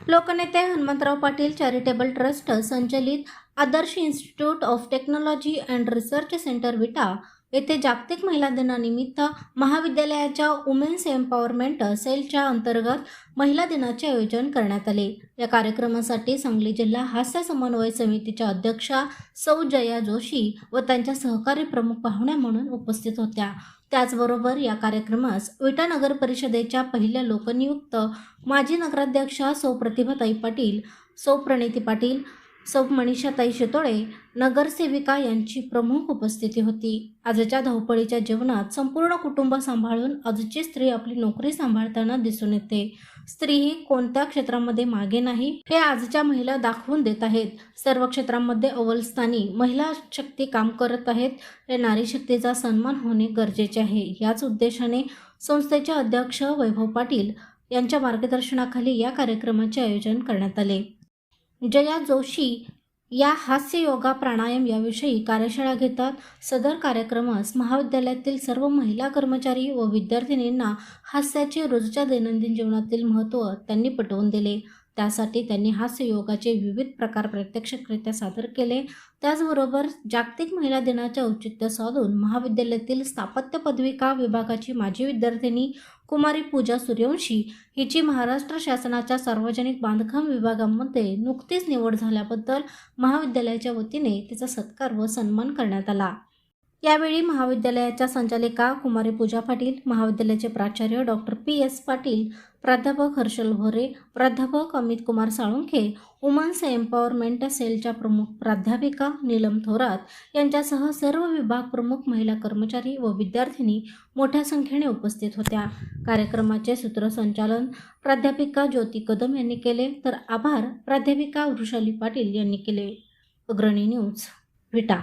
लोकनेते Hanumantrao Patil charitable trust संचलित Adarsh institute of technology and research centre Vita येथे जागतिक महिला दिनानिमित्त महाविद्यालयाच्या वुमेन्स एम्पॉवरमेंट सेलच्या अंतर्गत महिला दिनाचे आयोजन करण्यात आले. या कार्यक्रमासाठी सांगली जिल्हा हास्य समन्वय समितीच्या अध्यक्षा सौ जया जोशी व त्यांच्या सहकारी प्रमुख पाहुण्या म्हणून उपस्थित होत्या. त्याचबरोबर या कार्यक्रमास विटा नगर परिषदेच्या पहिल्या लोकनियुक्त माजी नगराध्यक्षा सौ प्रतिभाताई पाटील सौ प्रणिती पाटील सौ मनीषाताई शितोळे नगरसेविका यांची प्रमुख उपस्थिती होती. आजच्या धावपळीच्या जीवनात संपूर्ण कुटुंब सांभाळून आजची स्त्री आपली नोकरी सांभाळताना दिसून येते. स्त्री ही कोणत्या क्षेत्रामध्ये मागे नाही हे आजच्या महिला दाखवून देत आहेत. सर्व क्षेत्रांमध्ये अव्वलस्थानी महिला शक्ती काम करत आहेत. या नारी शक्तीचा सन्मान होणे गरजेचे आहे. याच उद्देशाने संस्थेचे अध्यक्ष वैभव पाटील यांच्या मार्गदर्शनाखाली या कार्यक्रमाचे आयोजन करण्यात आले. जया जोशी या हास्य योगा प्राणायाम याविषयी कार्यशाळा घेतात. सदर कार्यक्रमास महाविद्यालयातील सर्व महिला कर्मचारी व विद्यार्थिनींना हास्याचे रोजच्या दैनंदिन जीवनातील महत्त्व त्यांनी पटवून दिले. त्यासाठी त्यांनी हास्य योगाचे विविध प्रकार प्रत्यक्षरित्या सादर केले. त्याचबरोबर जागतिक महिला दिनाचे औचित्य साधून महाविद्यालयातील स्थापत्य पदविका विभागाची माजी विद्यार्थिनी कुमारी पूजा सूर्यवंशी हिची महाराष्ट्र शासनाच्या सार्वजनिक बांधकाम विभागामध्ये नुकतीच निवड झाल्याबद्दल महाविद्यालयाच्या वतीने तिचा सत्कार व सन्मान करण्यात आला. यावेळी महाविद्यालयाच्या संचालिका कुमारी पूजा पाटील महाविद्यालयाचे प्राचार्य डॉक्टर पी एस पाटील प्राध्यापक हर्षल भोरे प्राध्यापक अमित कुमार साळुंखे वुमन्स एम्पॉवरमेंट सेलच्या प्रमुख प्राध्यापिका नीलम थोरात यांच्यासह सर्व विभाग प्रमुख महिला कर्मचारी व विद्यार्थिनी मोठ्या संख्येने उपस्थित होत्या. कार्यक्रमाचे सूत्रसंचालन प्राध्यापिका ज्योती कदम यांनी केले तर आभार प्राध्यापिका वृषाली पाटील यांनी केले. अग्रणी न्यूज विटा.